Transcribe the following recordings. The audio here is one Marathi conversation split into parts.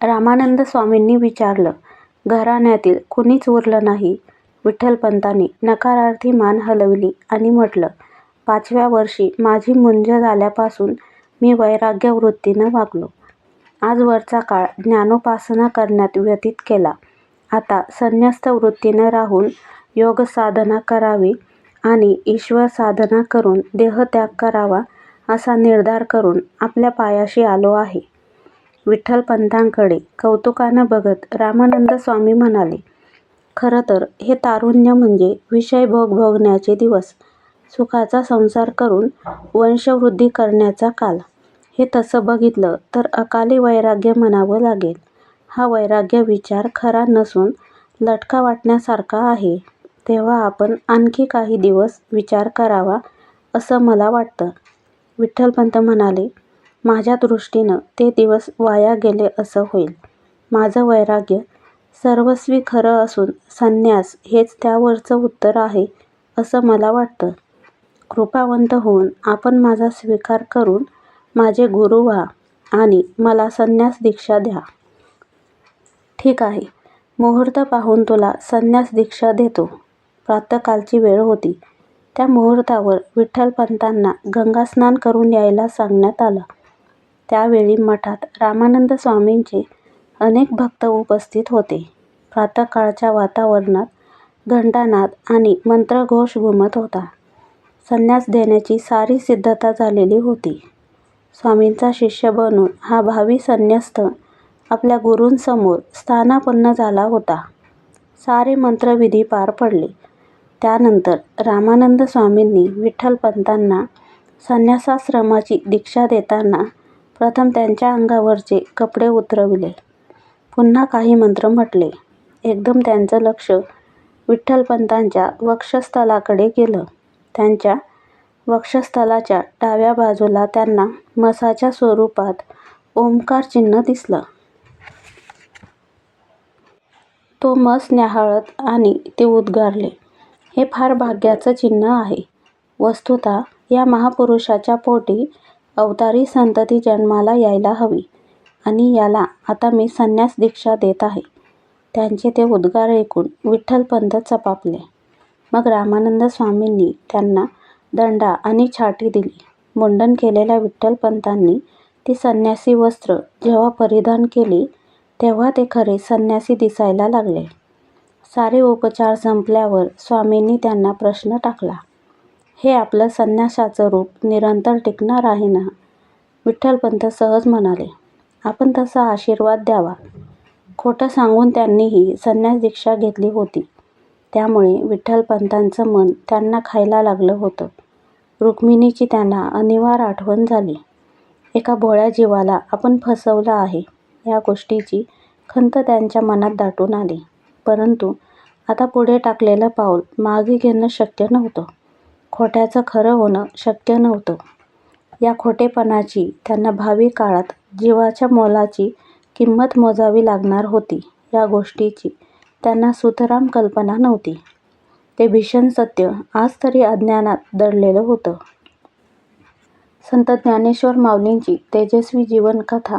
रामानंद स्वामींनी विचारलं घराण्यातील कुणीच उरलं नाही. विठ्ठलपंतांनी नकारार्थी मान हलवली आणि म्हटलं पाचव्या वर्षी माझी मुंज झाल्यापासून मी वैराग्य वृत्तीनं वागलो आजवरचा काळ ज्ञानोपासना करण्यात व्यतीत केला. आता संन्यस्त वृत्तीनं राहून योगसाधना करावी आणि ईश्वर साधना करून देहत्याग करावा असा निर्धार करून आपल्या पायाशी आलो आहे. विठ्ठलपंतांकडे कौतुकानं बघत रामानंद स्वामी म्हणाले खरं तर हे तारुण्य म्हणजे विषय भोग भोगण्याचे दिवस. सुखाचा संसार करून वंशवृद्धी करण्याचा काल. हे तसं बघितलं तर अकाली वैराग्य म्हणावं लागेल. हा वैराग्य विचार खरा नसून लटका वाटण्यासारखा आहे. तेव्हा आपण आणखी काही दिवस विचार करावा असं मला वाटतं. विठ्ठलपंत म्हणाले माझ्या दृष्टीनं ते दिवस वाया गेले असं होईल. माझं वैराग्य सर्वस्वी खरं असून संन्यास हेच त्यावरचं उत्तर आहे असं मला वाटतं. कृपावंत होऊन आपण माझा स्वीकार करून माझे गुरु व्हा आणि मला संन्यास दीक्षा द्या. ठीक आहे. मुहूर्त पाहून तुला संन्यास दीक्षा देतो. प्रातःकालची वेळ होती. त्या मुहूर्तावर विठ्ठलपंतांना गंगास्नान करून यायला सांगण्यात आलं. त्यावेळी मठात रामानंद स्वामींचे अनेक भक्त उपस्थित होते. प्रातःकाळच्या वातावरणात घंटानाद आणि मंत्रघोष घुमत होता. संन्यास देण्याची सारी सिद्धता झालेली होती. स्वामींचा शिष्य बनून हा भावी संन्यस्त आपल्या गुरूंसमोर स्थानापन्न झाला होता. सारे मंत्रविधी पार पडले. त्यानंतर रामानंद स्वामींनी विठ्ठलपंतांना संन्यासाश्रमाची दीक्षा देताना प्रथम त्यांच्या अंगावरचे कपडे उतरविले. पुन्हा काही मंत्र म्हटले. एकदम त्यांचं लक्ष विठ्ठलपंतांच्या वक्षस्थलाकडे गेलं. त्यांच्या वक्षस्थलाच्या डाव्या बाजूला त्यांना मसाच्या स्वरूपात ओंकार चिन्ह दिसलं. तो मस न्याहाळत आणि ते उद्गारले. हे फार भाग्याचं चिन्ह आहे. वस्तुतः या महापुरुषाच्या पोटी अवतारी संतती जन्माला यायला हवी. आणि याला आता मी संन्यास दीक्षा देत आहे. त्यांचे ते उद्गार ऐकून विठ्ठलपंत चपापले. मग रामानंद स्वामींनी त्यांना दंडा आणि छाटी दिली. मुंडन केलेल्या विठ्ठलपंतांनी ती संन्यासी वस्त्र जेव्हा परिधान केली तेव्हा ते खरे संन्यासी दिसायला लागले. सारे उपचार संपल्यावर स्वामींनी त्यांना प्रश्न टाकला. हे आपलं संन्यासाचं रूप निरंतर टिकणार आहे ना? विठ्ठलपंत सहज म्हणाले. आपण तसा आशीर्वाद द्यावा. खोटं सांगून त्यांनीही संन्यास दीक्षा घेतली होती. त्यामुळे विठ्ठलपंतांचं मन त्यांना खायला लागलं होतं. रुक्मिणीची त्यांना अनिवार्य आठवण झाली. एका भोळ्या जीवाला आपण फसवलं आहे या गोष्टीची खंत त्यांच्या मनात दाटून आली. परंतु आता पुढे टाकलेलं पाऊल मागे घेणं शक्य नव्हतं. खोट्याचं खरं होणं शक्य नव्हतं. या खोटेपणाची त्यांना भावी काळात जीवाच्या मोलाची किंमत मोजावी लागणार होती या गोष्टीची त्यांना सुतराम कल्पना नव्हती. ते भीषण सत्य आज तरी अज्ञानात दडलेलं होतं. संत ज्ञानेश्वर माऊलींची तेजस्वी जीवनकथा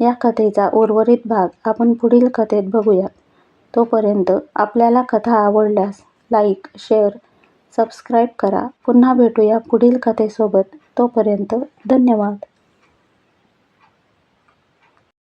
या कथेचा उर्वरित भाग आपण पुढील कथेत बघूयात. तोपर्यंत आपल्याला कथा आवडल्यास लाईक शेअर सबस्क्राईब करा. पुन्हा भेटूया पुढील कथेसोबत. तोपर्यंत धन्यवाद.